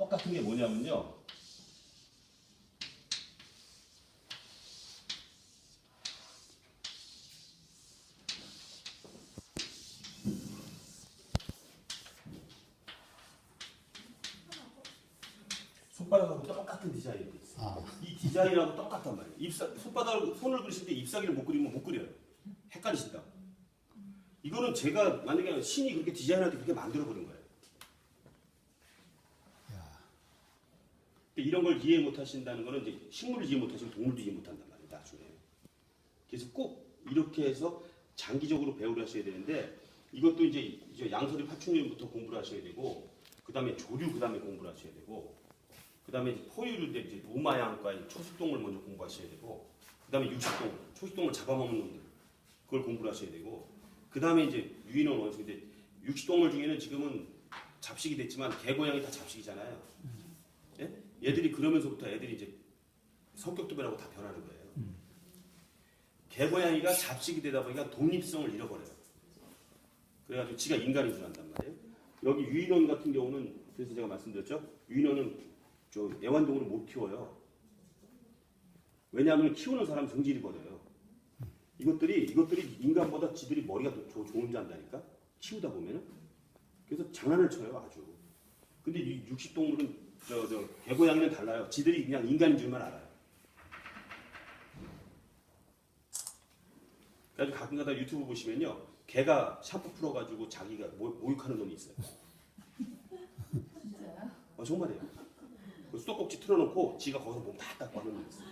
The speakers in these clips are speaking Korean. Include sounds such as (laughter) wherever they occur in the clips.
똑같은 게 뭐냐면요. 손바닥하고 똑같은 디자인이 있어요. 아, 이 디자인하고 똑같단 말이에요. 입사, 손바닥으로 손을 그리실 때 잎사귀를 못 그리면 못 그려요. 헷갈리신다. 이거는 제가 만약에 신이 그렇게 디자인할 때 그렇게 만들어 버린 거예요. 야, 근데 이런 걸 이해 못 하신다는 거는 이제 식물을 이해 못 하시고 동물도 이해 못 한단 말이에요. 나중에. 그래서 꼭 이렇게 해서 장기적으로 배우를 하셔야 되는데 이것도 이제 이제 양서리 파충류부터 공부를 하셔야 되고 그 다음에 조류 그 다음에 공부를 하셔야 되고 그 다음에 이제 포유류 이제 노마양과의 초식동물 먼저 공부하셔야 되고 그 다음에 육식동물 초식동물 잡아먹는 놈들 그걸 공부를 하셔야 되고 그 다음에 이제 유인원 원숭인데 육식동물 중에는 지금은 잡식이 됐지만 개고양이 다 잡식이잖아요. 예? 얘들이 그러면서부터 애들이 이제 성격도 변하고 다 변하는 거예요. 개고양이가 잡식이 되다 보니까 독립성을 잃어버려요. 그래가지고 지가 인간인 줄 안단 말이에요. 여기 유인원 같은 경우는 그래서 제가 말씀드렸죠. 유인원은 저 애완동물을 못 키워요. 왜냐하면 키우는 사람 성질이 버려요. 이것들이 이것들이 인간보다 지들이 머리가 더 좋- 좋은 줄 안다니까 키우다 보면은 그래서 장난을 쳐요 아주. 근데 이 육식 동물은 저 저 개고양이는 달라요. 지들이 그냥 인간인 줄만 알아요. 그래서 가끔가다 유튜브 보시면요, 개가 샴푸 풀어가지고 자기가 모, 모욕하는 놈이 있어요. 진짜요? 어, 정말이에요. 그 수도꼭지 틀어놓고 지가 거기서 몸 다 닦고 하는 놈이 있어요.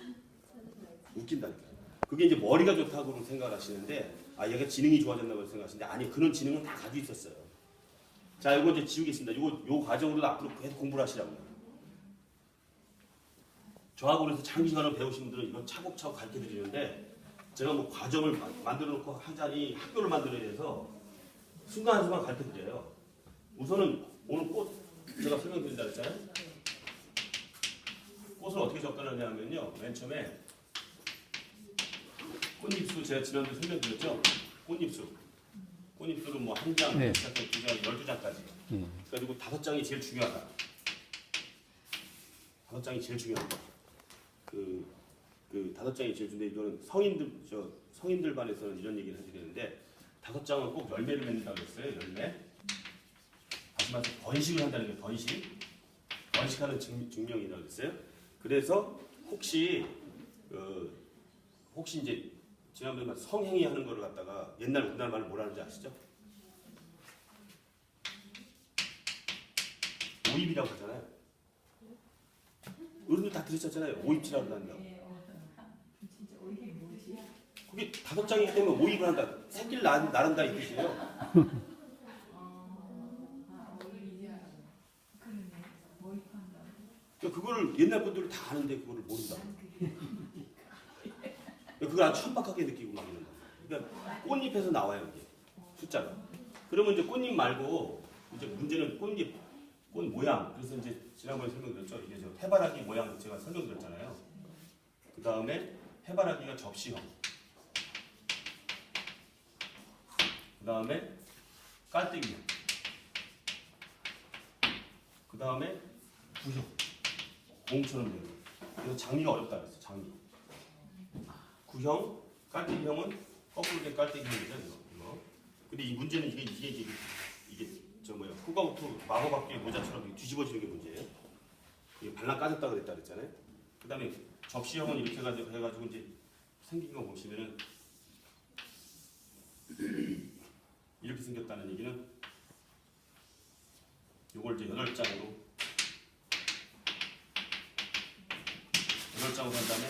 웃긴다니까. 그게 이제 머리가 좋다고 생각을 하시는데, 아, 얘가 지능이 좋아졌다고 생각하시는데, 아니, 그런 지능은 다 가지고 있었어요. 자, 이거 이제 지우겠습니다. 이거, 요 과정으로 앞으로 계속 공부를 하시라고요. 저하고 그래서 장기 시간을 배우신 분들은 이건 차곡차곡 가르쳐 드리는데, 제가 뭐 과정을 마- 만들어 놓고 하자니 학교를 만들어야 돼서 순간순간 가르쳐 드려요. 우선은 오늘 꽃 제가 설명드린다 그랬잖아요. 꽃을 어떻게 접근하냐면요. 맨 처음에 꽃잎수 제가 지난주에 설명드렸죠. 꽃잎수. 꽃잎수를 뭐한 장, 네. 두 장, 두 장, 열두 장까지. 예. 그래가지고 다섯 장이 제일 중요하다. 다섯 장이 제일 중요하다. 그, 그 다섯 장이 제일 중요한데 이거는 성인들 저 성인들 반에서는 이런 얘기를 해드리는데 다섯 장은 꼭 열매를 맺는다고 했어요. 열매. 다시 말해서 번식을 한다는 게 번식. 번식하는 증, 증명이라고 했어요. 그래서 혹시 그 혹시 이제 지난번에 말 성행위 하는 거를 갖다가 옛날 우리나라 말로 뭐라 하는지 아시죠? 오입이라고 하잖아요. 어른들 다 들으셨잖아요. 이게 뭐지? 그게 다섯 장이기 때문에 오입을 한다. 새끼를 낳, 낳는다 이 뜻이에요. 아. 모입한다. 그러니까 그거를 옛날 분들은 다 아는데 그거를 모른다. 그걸 아주 천박하게 느끼고 막 이런 거. 그러니까 꽃잎에서 나와요 이게 숫자가. 그러면 이제 꽃잎 말고 이제 문제는 꽃잎 꽃 모양. 그래서 이제 지난번에 설명드렸죠. 이게 저 해바라기 모양 제가 설명드렸잖아요. 그 다음에 해바라기가 접시형. 그 다음에 깔때기형. 그 다음에 부형. 공처럼 되는. 그래서 장미가 어렵다 그랬어. 장미. 구형, 깔때기형은 거꾸로 된 깔때기형이죠. 이거. 근데 이 문제는 이게 이게 이게 저 뭐야 후가부터 마법 학교의 모자처럼 이렇게 뒤집어지는 게 문제예요. 이게 발랑 까졌다 그랬다 그랬잖아요. 그다음에 접시형은 이렇게 해가지고 해가지고 이제 생긴 거 보시면은 (clears throat) 이렇게 생겼다는 얘기는 요걸 이제 여덟 장으로 여덟 장으로 한 다음에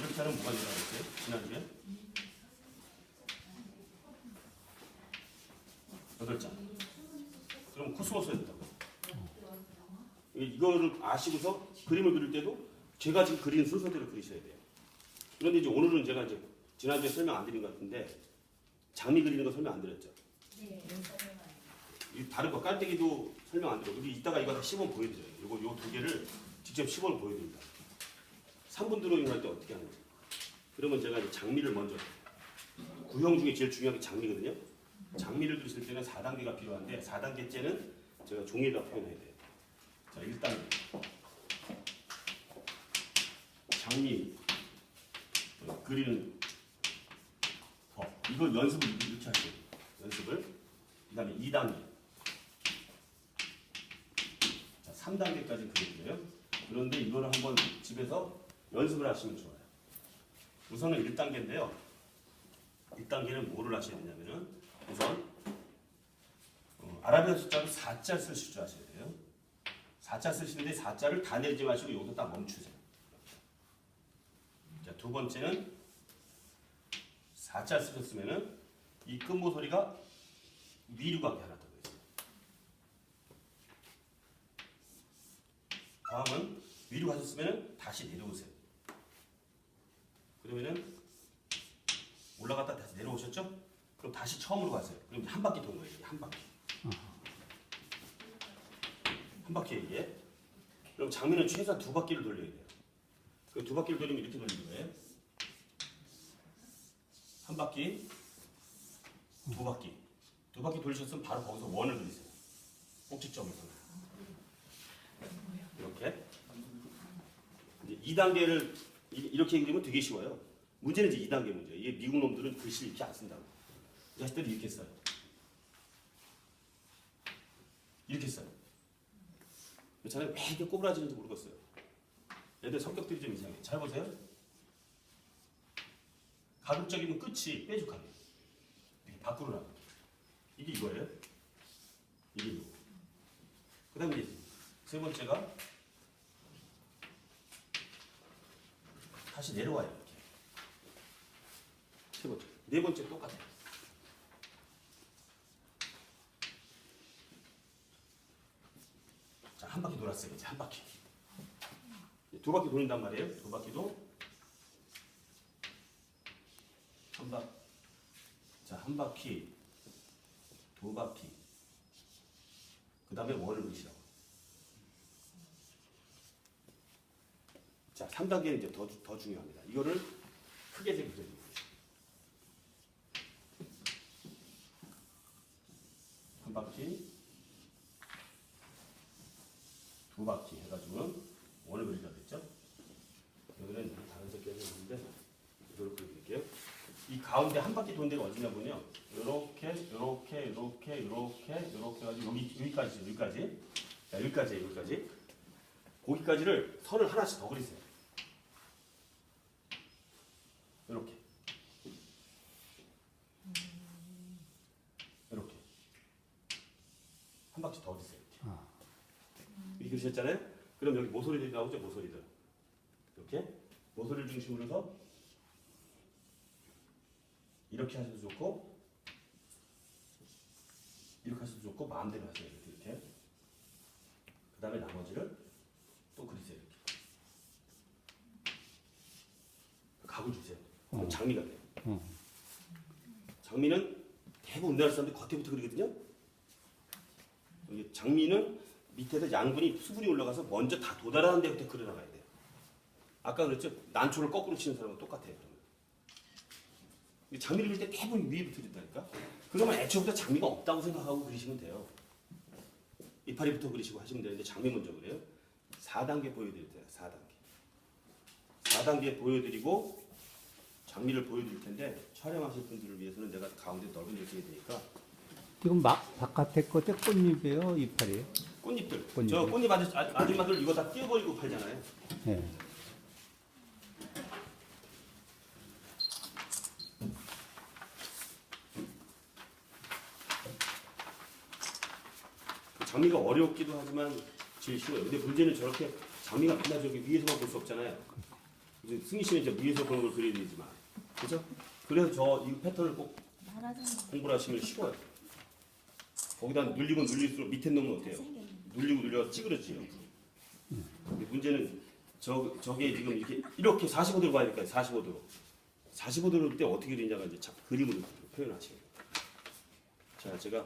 이렇게 하면 뭐가 된다고 했어요? 지난주에? 여덟 장. 그럼 코스모스에 된다고. 이거를 아시고서 그림을 그릴 때도 제가 지금 그리는 순서대로 그리셔야 돼요. 그런데 이제 오늘은 제가 이제 지난주에 설명 안 드린 것 같은데 장미 그리는 거 설명 안 드렸죠. 네, 이 다른 거 깔때기도 설명 안 드려. 우리 이따가 이거 다 시범 보여드려요. 이거 요 두 개를 직접 시범을 보여드립니다. 3분 드로잉 할 때 어떻게 하는지. 그러면 제가 이제 장미를 먼저 구형 중에 제일 중요한 게 장미거든요. 장미를 그리실 때는 4단계가 필요한데 4단계째는 제가 종이에다 표현해야 돼요. 자, 일단 장미 어, 그리는 법 이걸 연습을 이렇게 하세요. 연습을 그 다음에 2단계 자, 3단계까지 그리고요. 그런데 이거를 한번 집에서 연습을 하시면 좋아요. 우선은 1단계인데요. 1단계는 뭐를 하셔야 되냐면은 우선 어, 아라비아 숫자로 4자 쓰실 줄 아셔야 돼요. 4자 쓰시는데 4자를 다 내지 마시고 여기서 딱 멈추세요. 자, 두 번째는 4자 쓰셨으면은 이 끝모 소리가 위로 가게 하나 더 있어요. 다음은 위로 가셨으면은 다시 내려오세요. 그러면은 올라갔다 다시 내려오셨죠? 그럼 다시 처음으로 가세요. 그럼 한 바퀴 도는 거예요. 한 바퀴. 한 바퀴에 이게. 그럼 장면은 최소한 두 바퀴를 돌려야 돼요. 그 두 바퀴를 돌리면 이렇게 돌리는 거예요. 한 바퀴, 두 바퀴. 두 바퀴 돌리셨으면 바로 거기서 원을 그리세요. 꼭지점에서. 이렇게. 이제 2단계를 이렇게 그리면 되게 쉬워요. 문제는 이제 2단계 문제. 이게 미국 놈들은 글씨를 이렇게 안 쓴다고. 이 자식들이 이렇게 써요. 이렇게 써요. 저는 왜 이렇게 꼬부라지는지 모르겠어요. 얘들 성격들이 좀 이상해. 잘 보세요. 가급적이면 끝이 뾰족하게. 이렇게 밖으로 나가. 이게 이거예요. 이게 이거. 그 다음에 세 번째가 다시 내려와요. 이렇게. 세 번째. 네 번째 똑같아요. 자, 한 바퀴 돌았어요. 이제 한 바퀴. 두 바퀴 돌린단 말이에요. 두 바퀴도 한 바. 자, 한 바퀴, 두 바퀴. 그 다음에 원을 그리시라고. 자, 3단계는 이제 더, 더 중요합니다. 이거를 크게 좀 그려주세요. 한 바퀴, 두 바퀴 해가지고 원을 그리자 그랬죠? 여기는 다른 색깔이 있는데 이걸 그려드릴게요. 이 가운데 한 바퀴 도는 데가 어디냐면요. 요렇게, 요렇게, 요렇게, 요렇게, 요렇게 해가지고 여기, 여기까지, 여기까지. 자, 여기까지, 여기까지. 거기까지를 선을 하나씩 더 그리세요. 이렇게. 이렇게. 한 바퀴 더 그리세요. 이렇게. 이렇게 그리셨잖아요? 그럼 여기 모서리들이 나오죠? 모서리들. 이렇게. 모서리를 중심으로 해서 이렇게 하셔도 좋고 이렇게 하셔도 좋고 마음대로 하세요. 이렇게. 이렇게. 그 다음에 나머지를 또 그리세요. 이렇게. 각을 주세요. 그럼 장미가 돼요. 어. 장미는 대부분 우리나라 사람들이 겉에부터 그리거든요. 장미는 밑에서 양분이 수분이 올라가서 먼저 다 도달하는 데부터 그려나가야 돼요. 아까 그랬죠? 난초를 거꾸로 치는 사람은 똑같아요. 그러면. 근데 장미 를 그릴 때 대부분 위에부터 그린다니까. 그러면 애초부터 장미가 없다고 생각하고 그리시면 돼요. 이파리부터 그리시고 하시면 되는데 장미 먼저 그래요. 4단계 보여드릴 때요. 4단계. 4단계 보여드리고 장미를 보여드릴 텐데 촬영하실 분들을 위해서는 내가 가운데 넓은 데 줘야 되니까 지금 막 바깥에 것에 꽃잎이에요, 이파리. 꽃잎들. 꽃잎. 저 꽃잎 아저, 아- 아줌마들 이거 다 띄워버리고 팔잖아요. 예. 장미가 어렵기도 하지만 제일 쉬워요. 근데 문제는 저렇게 장미가 맨날 저기 위에서만 볼 수 없잖아요. 이제 승희 씨는 이제 위에서 보는 걸 그려야 되지만. 그죠? 그래서 저 이 패턴을 꼭 공부를 하시면 쉬워요. 거기다 눌리고 눌릴수록 밑에 놈은 어때요? 눌리고 눌려 찌그러지요. 근데 문제는 저, 저게 지금 이렇게 이렇게 45도로 봐야 될까요? 45도로. 45도로 때 어떻게 그리냐가 이제 자, 그림으로 표현하시는 거예요. 자, 제가